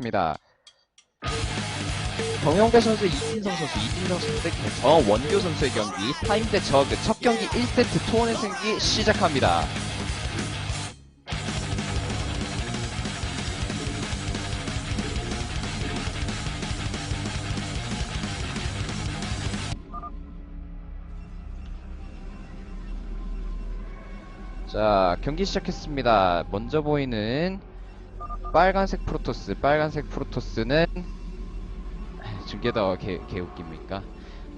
시작하겠습니다. 정용배 선수, 이진성 선수, 이진성 선수 대 정원교 선수의 경기, 타임 대 저그 첫 경기 1세트 투혼의 생기 시작합니다. 자, 경기 시작했습니다. 먼저 보이는 빨간색 프로토스, 빨간색 프로토스는 중계 더 개, 개웃깁니까?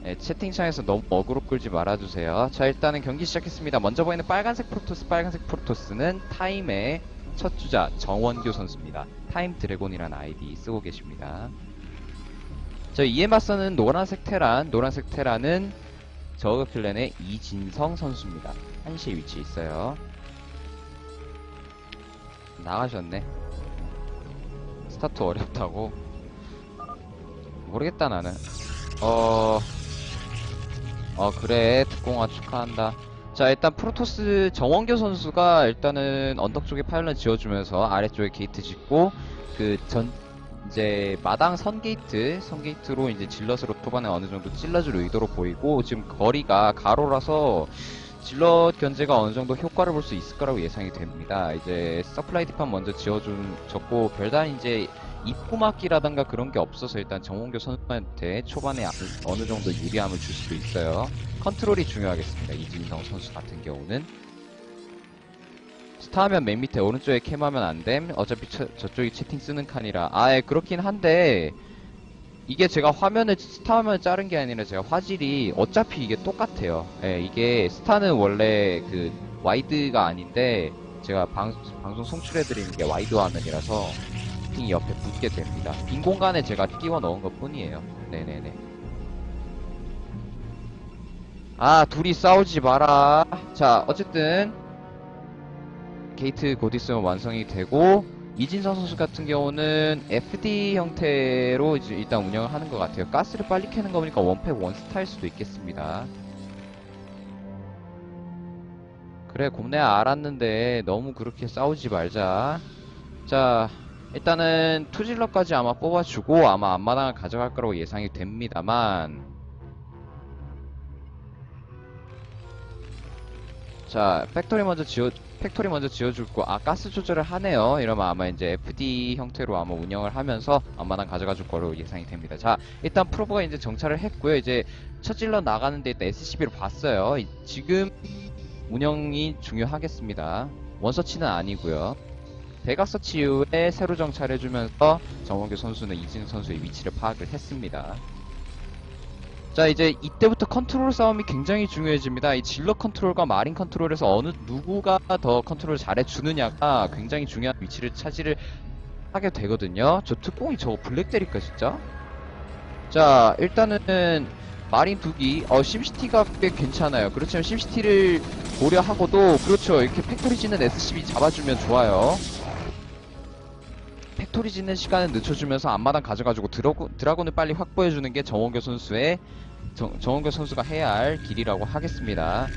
네, 채팅창에서 너무 어그로 끌지 말아주세요. 자, 일단은 경기 시작했습니다. 먼저 보이는 빨간색 프로토스, 빨간색 프로토스는 타임의 첫 주자 정원교 선수입니다. 타임 드래곤이라는 아이디 쓰고 계십니다. 자, 이에 맞서는 노란색 테란, 노란색 테란은 저그 클랜의 이진성 선수입니다. 한시에 위치해 있어요. 나가셨네. 스타트 어렵다고. 모르겠다 나는. 어, 어 그래 특공아 축하한다. 자 일단 프로토스 정원교 선수가 일단은 언덕 쪽에 파일럿 지어주면서 아래쪽에 게이트 짓고 그 전 이제 마당 선 게이트 선 게이트로 이제 질럿으로 초반에 어느 정도 찔러줄 의도로 보이고 지금 거리가 가로라서 질럿 견제가 어느 정도 효과를 볼 수 있을 거라고 예상이 됩니다. 이제 서플라이 디판 먼저 지어준 졌고 별다른 이제 입구 막기라던가 그런 게 없어서 일단 정홍교 선수한테 초반에 아- 어느 정도 유리함을 줄 수도 있어요. 컨트롤이 중요하겠습니다. 이진성 선수 같은 경우는 스타하면 맨 밑에 오른쪽에 캠하면 안 됨. 어차피 저, 저쪽이 채팅 쓰는 칸이라 아예 그렇긴 한데 이게 제가 화면을 스타 화면을 자른 게 아니라 제가 화질이 어차피 이게 똑같아요. 예, 이게 스타는 원래 그 와이드가 아닌데 제가 방, 방송 송출해드리는 게 와이드 화면이라서 채팅이 옆에 붙게 됩니다. 빈 공간에 제가 끼워 넣은 것 뿐이에요. 네네네. 아, 둘이 싸우지 마라. 자, 어쨌든 게이트 곧 있으면 완성이 되고 이진성 선수 같은 경우는 FD 형태로 일단 운영을 하는 것 같아요. 가스를 빨리 캐는 거 보니까 원팩 원스타일 수도 있겠습니다. 그래, 곰내야 알았는데 너무 그렇게 싸우지 말자. 자, 일단은 투질러까지 아마 뽑아주고 아마 앞마당을 가져갈 거라고 예상이 됩니다만 자, 팩토리 먼저 지어 팩토리 먼저 지어줄 거, 아, 가스 조절을 하네요. 이러면 아마 이제 FD 형태로 아마 운영을 하면서 앞마당 가져가 줄 거로 예상이 됩니다. 자, 일단 프로브가 이제 정찰을 했고요. 이제 첫 질러 나가는데 일단 SCB로 봤어요. 이- 지금 운영이 중요하겠습니다. 원서치는 아니고요. 대각 서치 이후에 새로 정찰해주면서 정원규 선수는 이진 선수의 위치를 파악을 했습니다. 자 이제 이때부터 컨트롤 싸움이 굉장히 중요해집니다. 이 질러 컨트롤과 마린 컨트롤에서 어느 누구가 더 컨트롤 잘해주느냐가 굉장히 중요한 위치를 차지를 하게 되거든요. 저 특공이 저거 블랙 때릴까 진짜? 자 일단은 마린 두기 어 심시티가 꽤 괜찮아요. 그렇지만 심시티를 고려하고도 그렇죠 이렇게 팩토리 짓는 SCB 잡아주면 좋아요. 팩토리 짓는 시간을 늦춰주면서 앞마당 가져가지고 드라고, 드라곤을 빨리 확보해주는 게 정원교 선수의 정, 정원교 선수가 해야 할 길이라고 하겠습니다.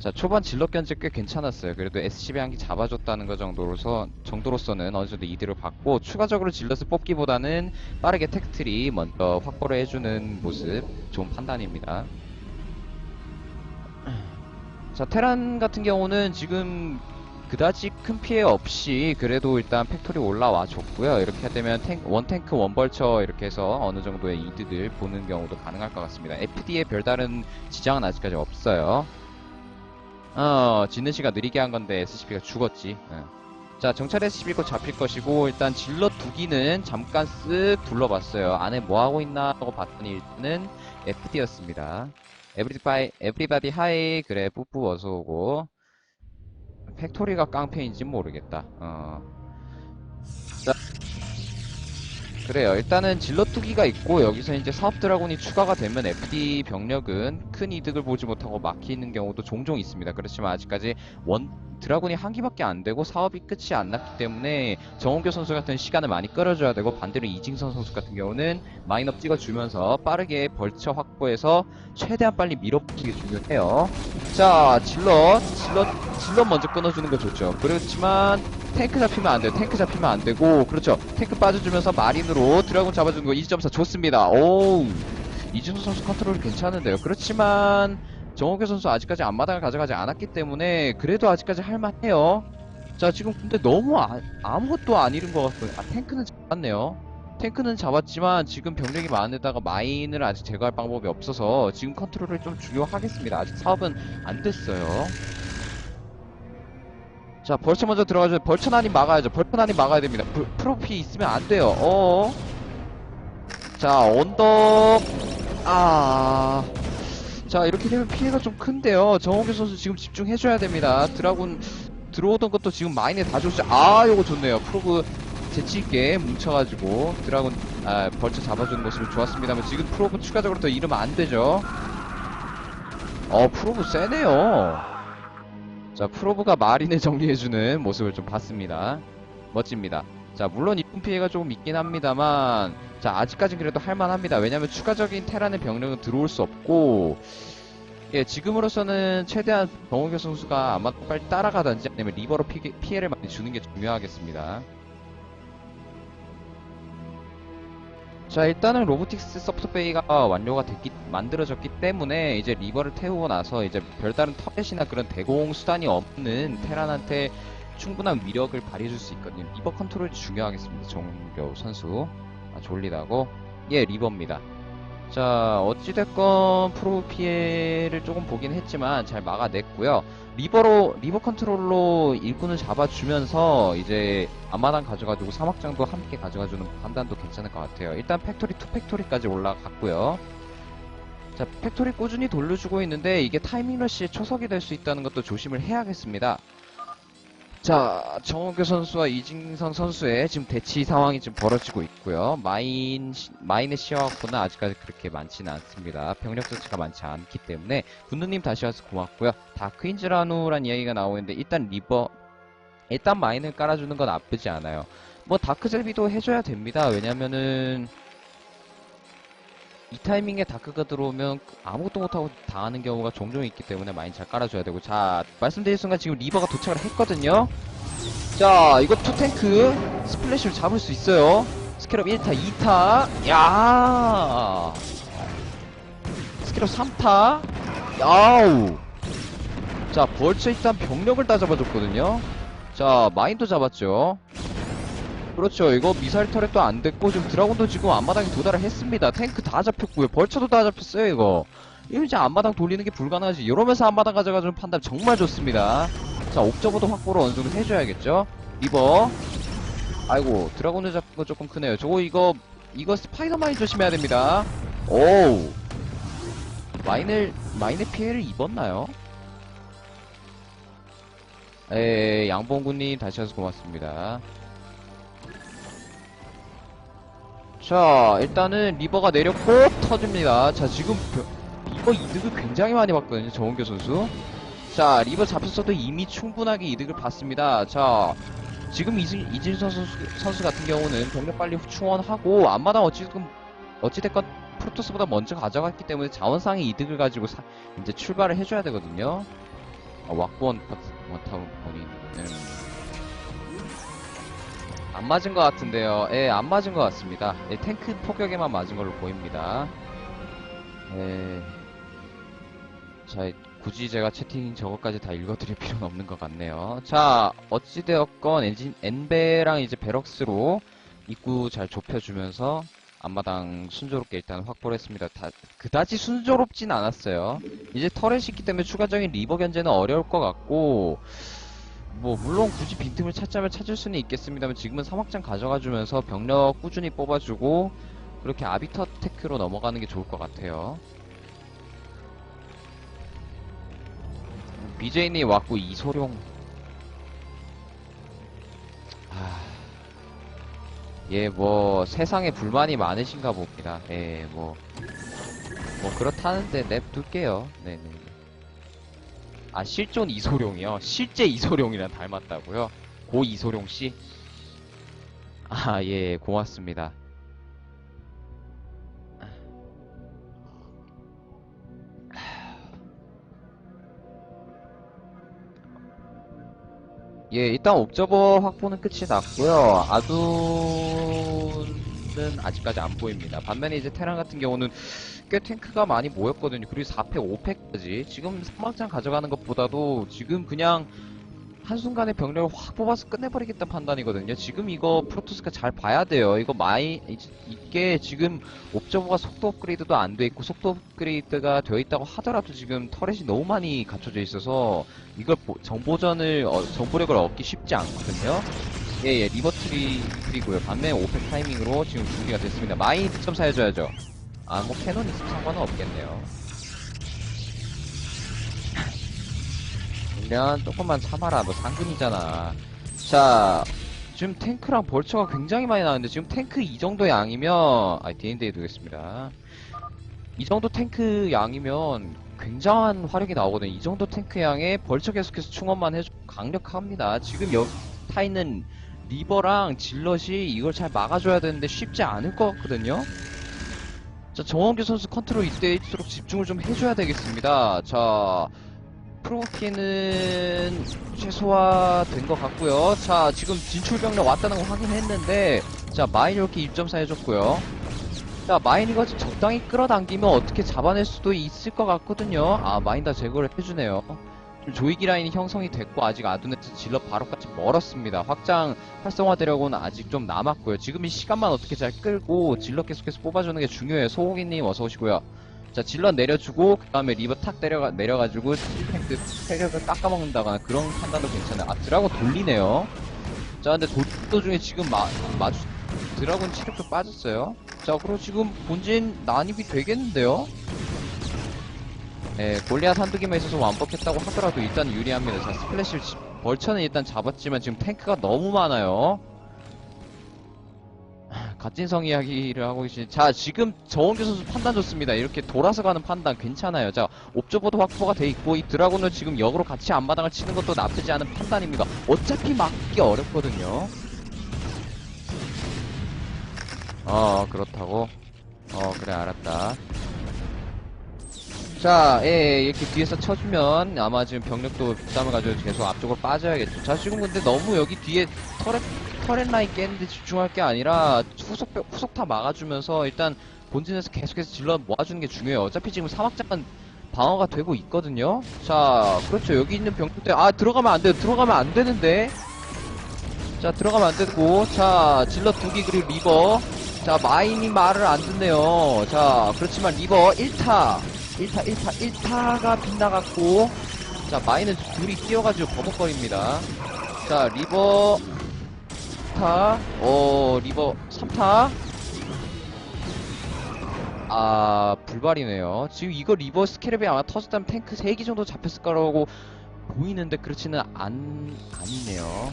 자 초반 질럿 견제 꽤 괜찮았어요. 그래도 SCB 한개 잡아줬다는 거 정도로서 정도로서는 어느 정도 이득을 받고 추가적으로 질럿을 뽑기보다는 빠르게 텍트리 먼저 확보를 해주는 모습 좋은 판단입니다. 자 테란 같은 경우는 지금 그다지 큰 피해 없이 그래도 일단 팩토리 올라와 줬고요. 이렇게 되면 탱, 원탱크 원벌처 이렇게 해서 어느 정도의 이득을 보는 경우도 가능할 것 같습니다. FD에 별다른 지장은 아직까지 없어요. 어, 짓는 시간 느리게 한 건데 SCP가 죽었지. 어. 자, 정찰 SCP고 잡힐 것이고 일단 질럿 두기는 잠깐 쓱 둘러봤어요. 안에 뭐 하고 있나 하고 봤더니 일단은 FD였습니다. 에브리바이, 에브리바디 하이 그래 뿌뿌 어서 오고 팩토리가 깡패인지 모르겠다. 어. 그래요. 일단은 질럿 투기가 있고 여기서 이제 사업 드라곤이 추가가 되면 FD 병력은 큰 이득을 보지 못하고 막히는 경우도 종종 있습니다. 그렇지만 아직까지 원 드라곤이 한 기밖에 안 되고 사업이 끝이 안 났기 때문에 정원교 선수 같은 시간을 많이 끌어줘야 되고 반대로 이징선 선수 같은 경우는 마인업 찍어주면서 빠르게 벌처 확보해서 최대한 빨리 밀어붙이기 중요해요. 자, 질럿, 질럿, 질럿 먼저 끊어주는 거 좋죠. 그렇지만 탱크 잡히면 안 돼요. 탱크 잡히면 안 되고, 그렇죠. 탱크 빠져주면서 마린으로 드라군 잡아주는 거 2.4 좋습니다. 오우. 이준호 선수 컨트롤이 괜찮은데요. 그렇지만, 정호교 선수 아직까지 앞마당을 가져가지 않았기 때문에, 그래도 아직까지 할만해요. 자, 지금 근데 너무 아, 아무것도 안 잃은 것 같고요. 아, 탱크는 잡았네요. 탱크는 잡았지만, 지금 병력이 많은데다가 마인을 아직 제거할 방법이 없어서, 지금 컨트롤을 좀 중요하겠습니다. 아직 사업은 안 됐어요. 자, 벌처 먼저 들어가죠. 벌처 난이 막아야죠. 벌처 난이 막아야 됩니다. 프로- 프로피 있으면 안 돼요. 어. 자, 언덕. 아. 자, 이렇게 되면 피해가 좀 큰데요. 정호규 선수 지금 집중해줘야 됩니다. 드라군 들어오던 것도 지금 마인에 다 줬죠. 아, 요거 좋네요. 프로브 재치있게 뭉쳐가지고 드라군, 아, 벌처 잡아주는 모습이 좋았습니다만 지금 프로브 추가적으로 더 잃으면 안 되죠. 어, 프로브 세네요. 자, 프로브가 마린을 정리해주는 모습을 좀 봤습니다. 멋집니다. 자, 물론 이쁜 피해가 조금 있긴 합니다만, 자, 아직까진 그래도 할만합니다. 왜냐면 추가적인 테란의 병력은 들어올 수 없고, 예, 지금으로서는 최대한 정우교 선수가 아마 빨리 따라가든지 아니면 리버로 피, 피해를 많이 주는 게 중요하겠습니다. 자, 일단은 로보틱스 소프트베이가 완료가 됐기, 만들어졌기 때문에 이제 리버를 태우고 나서 이제 별다른 터렛이나 그런 대공 수단이 없는 테란한테 충분한 위력을 발휘해줄 수 있거든요. 리버 컨트롤이 중요하겠습니다. 정우교 선수. 아, 졸리다고? 예, 리버입니다. 자, 어찌됐건 프로 피해를 조금 보긴 했지만 잘 막아냈고요. 리버로, 리버 컨트롤로 일꾼을 잡아주면서 이제 앞마당 가져가지고 사막장도 함께 가져가주는 판단도 괜찮을 것 같아요. 일단 팩토리 2 팩토리까지 올라갔고요. 자, 팩토리 꾸준히 돌려주고 있는데 이게 타이밍 러시에 초석이 될 수 있다는 것도 조심을 해야겠습니다. 자, 정호교 선수와 이진성 선수의 지금 대치 상황이 지금 벌어지고 있고요. 마인, 시- 마인의 확보는 아직까지 그렇게 많지는 않습니다. 병력 자체가 많지 않기 때문에 군누님 다시 와서 고맙고요. 다크인즈라누란 이야기가 나오는데 일단 리버, 일단 마인을 깔아주는 건 나쁘지 않아요. 뭐 다크젤비도 해줘야 됩니다. 왜냐면은 이 타이밍에 다크가 들어오면 아무것도 못하고 당하는 경우가 종종 있기 때문에 많이 잘 깔아줘야 되고. 자 말씀드린 순간 지금 리버가 도착을 했거든요. 자 이거 투탱크 스플래시를 잡을 수 있어요. 스캐럽 1타 2타. 야! 스캐럽 3타. 야우! 자 벌써 일단 병력을 다 잡아줬거든요. 자 마인도 잡았죠 그렇죠. 이거 미사일 터렛도 안 됐고 지금 드라곤도 지금 앞마당에 도달을 했습니다. 탱크 다 잡혔고요. 벌처도 다 잡혔어요. 이거. 이거 이제 앞마당 돌리는 게 불가능하지. 이러면서 앞마당 가져가주는 판단 정말 좋습니다. 자, 옥저버도 확보를 어느 정도 해줘야겠죠. 리버. 아이고, 드라곤을 잡은 거 조금 크네요. 저거 이거 이거 스파이더마인 조심해야 됩니다. 오우. 마인을 마인의 피해를 입었나요? 에 양봉군님 다시 와서 고맙습니다. 자, 일단은 리버가 내렸고 터집니다. 자, 지금 벼- 리버 이득을 굉장히 많이 봤거든요. 정은교 선수. 자, 리버 잡혔어도 이미 충분하게 이득을 봤습니다. 자, 지금 이진, 이진선 선수, 선수 같은 경우는 병력 빨리 충원하고 앞마당 어찌됐건 어찌됐건 프로토스보다 먼저 가져갔기 때문에 자원상의 이득을 가지고 사- 이제 출발을 해줘야 되거든요. 아, 왁본 원타운 본인. 안 맞은 것 같은데요. 예, 안 맞은 것 같습니다. 예, 탱크 포격에만 맞은 걸로 보입니다. 예. 자, 굳이 제가 채팅 저것까지 다 읽어드릴 필요는 없는 것 같네요. 자, 어찌되었건 엔진, 엔베랑 이제 베럭스로 입구 잘 좁혀주면서 앞마당 순조롭게 일단 확보를 했습니다. 다, 그다지 순조롭진 않았어요. 이제 터렛이 있기 때문에 추가적인 리버 견제는 어려울 것 같고, 뭐 물론 굳이 빈틈을 찾자면 찾을 수는 있겠습니다만 지금은 사막장 가져가주면서 병력 꾸준히 뽑아주고 그렇게 아비터 테크로 넘어가는 게 좋을 것 같아요. BJ님 왔고 이소룡 아... 예, 뭐 세상에 불만이 많으신가 봅니다. 예, 뭐 뭐 그렇다는데 냅둘게요. 네네. 아 실존 이소룡이요? 실제 이소룡이랑 닮았다고요? 고 이소룡 씨? 아 예 고맙습니다. 예, 일단 옵저버 확보는 끝이 났고요. 아 둔은 아직까지 안 보입니다. 반면에 이제 테란 같은 경우는 꽤 탱크가 많이 모였거든요. 그리고 4패, 5패까지. 지금 사막장 가져가는 것보다도 지금 그냥 한순간에 병력을 확 뽑아서 끝내버리겠다는 판단이거든요. 지금 이거 프로토스가 잘 봐야 돼요. 이거 마이, 이게 지금 옵저버가 속도 업그레이드도 안 돼 있고 속도 업그레이드가 되어 있다고 하더라도 지금 터렛이 너무 많이 갖춰져 있어서 이걸 보- 정보전을, 어, 정보력을 얻기 쉽지 않거든요. 예, 예, 리버트리, 트리고요. 반면에 오펙 타이밍으로 지금 준비가 됐습니다. 마이 득점 사해줘야죠. 아, 뭐 캐논 있으면 상관은 없겠네요. 그러면 조금만 참아라. 너 상근이잖아. 자, 지금 탱크랑 벌처가 굉장히 많이 나왔는데 지금 탱크 이 정도 양이면 아, D&D 두겠습니다. 이 정도 탱크 양이면 굉장한 화력이 나오거든요. 이 정도 탱크 양에 벌처 계속해서 충원만 해줘 강력합니다. 지금 여기 타 있는 리버랑 질럿이 이걸 잘 막아줘야 되는데 쉽지 않을 것 같거든요. 자, 정원규 선수 컨트롤 이때일수록 집중을 좀 해줘야 되겠습니다. 자, 프로키는 최소화된 것 같고요. 자, 지금 진출 병력 왔다는 거 확인했는데, 자, 마인 이렇게 입점사 해줬고요. 자, 마인 이거 적당히 끌어당기면 어떻게 잡아낼 수도 있을 것 같거든요. 아, 마인 다 제거를 해주네요. 조이기 라인이 형성이 됐고, 아직 아두네스 질럿 바로까지 멀었습니다. 확장 활성화되려고는 아직 좀 남았고요. 지금 이 시간만 어떻게 잘 끌고 질럿 계속해서 뽑아주는 게 중요해요. 소고기님 어서 오시고요. 자, 질럿 내려주고, 그 다음에 리버 탁 내려가, 내려가지고, 탱크 체력을 깎아먹는다거나 그런 판단도 괜찮아요. 아, 드라곤 돌리네요. 자, 근데 돌 도 중에 지금 마, 마주, 드라곤 체력도 빠졌어요. 자, 그리고 지금 본진 난입이 되겠는데요? 네, 골리앗 한두 개만 있어서 완벽했다고 하더라도 일단 유리합니다. 자, 스플래시를, 지- 벌처는 일단 잡았지만 지금 탱크가 너무 많아요. 갓진성 이야기를 하고 계신 자 지금 정원규 선수 판단 좋습니다. 이렇게 돌아서 가는 판단 괜찮아요. 자 옵저버도 확보가 돼 있고 이 드라곤을 지금 역으로 같이 앞마당을 치는 것도 나쁘지 않은 판단입니다. 어차피 막기 어렵거든요. 어 그렇다고? 어 그래 알았다 자, 예, 예, 이렇게 뒤에서 쳐주면 아마 지금 병력도 부담을 가지고 계속 앞쪽으로 빠져야겠죠. 자, 지금 근데 너무 여기 뒤에 터렛, 터렛 라인 깨는데 집중할 게 아니라 후속, 벽- 후속 타 막아주면서 일단 본진에서 계속해서 질러 모아주는 게 중요해요. 어차피 지금 사막장은 방어가 되고 있거든요. 자, 그렇죠. 여기 있는 병력들, 아, 들어가면 안 돼요. 들어가면 안 되는데. 자, 들어가면 안 되고. 자, 질러 두기 그리고 리버. 자, 마인이 말을 안 듣네요. 자, 그렇지만 리버 1타. 1타, 1타, 1타가 빗나갔고, 자, 마이는 둘이 뛰어가지고 버벅거립니다. 자, 리버, 2타, 어, 리버 3타. 아, 불발이네요. 지금 이거 리버 스케럽이 아마 터졌다면 탱크 3기 정도 잡혔을 거라고 보이는데 그렇지는 않, 아니네요.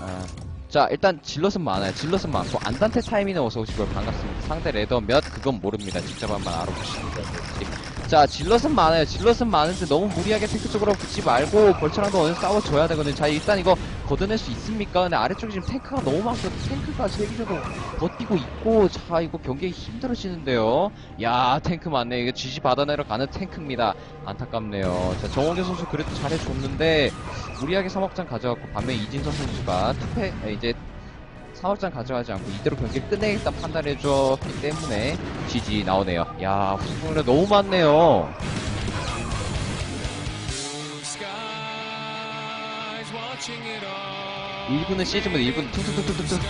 아. 자, 일단 질럿은 많아요. 질럿은 많고, 안단테 타이밍에 어서 오시고요. 반갑습니다. 상대 레더 몇? 그건 모릅니다. 직접 한번 알아보시면. 자, 질럿은 많아요. 질럿은 많은데 너무 무리하게 탱크 쪽으로 붙지 말고, 벌처랑도 어느 싸워줘야 되거든요. 자, 일단 이거 걷어낼 수 있습니까? 근데 아래쪽에 지금 탱크가 너무 많고, 탱크가 세기적으로 버티고 있고, 자, 이거 경기가 힘들어지는데요. 야, 탱크 많네. 이거 지지 받아내러 가는 탱크입니다. 안타깝네요. 자, 정원규 선수 그래도 잘해줬는데, 무리하게 사막장 가져갔고 반면 이진선 선수가 투패 에, 이제 사막장 가져가지 않고 이대로 경기를 끝내겠다 판단해줬기 때문에 GG 나오네요. 야 후승률 너무 많네요. 1분은 시즌보다 1분 툭툭툭툭툭.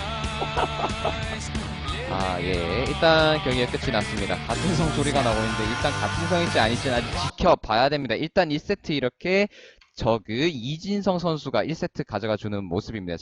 아 예, 일단 경기가 끝이 났습니다. 같은 성 소리가 나고 있는데 일단 같은 성일지 아닐지는 아직 지켜봐야 됩니다. 일단 1세트 이렇게 저그 이진성 선수가 1세트 가져가 주는 모습입니다.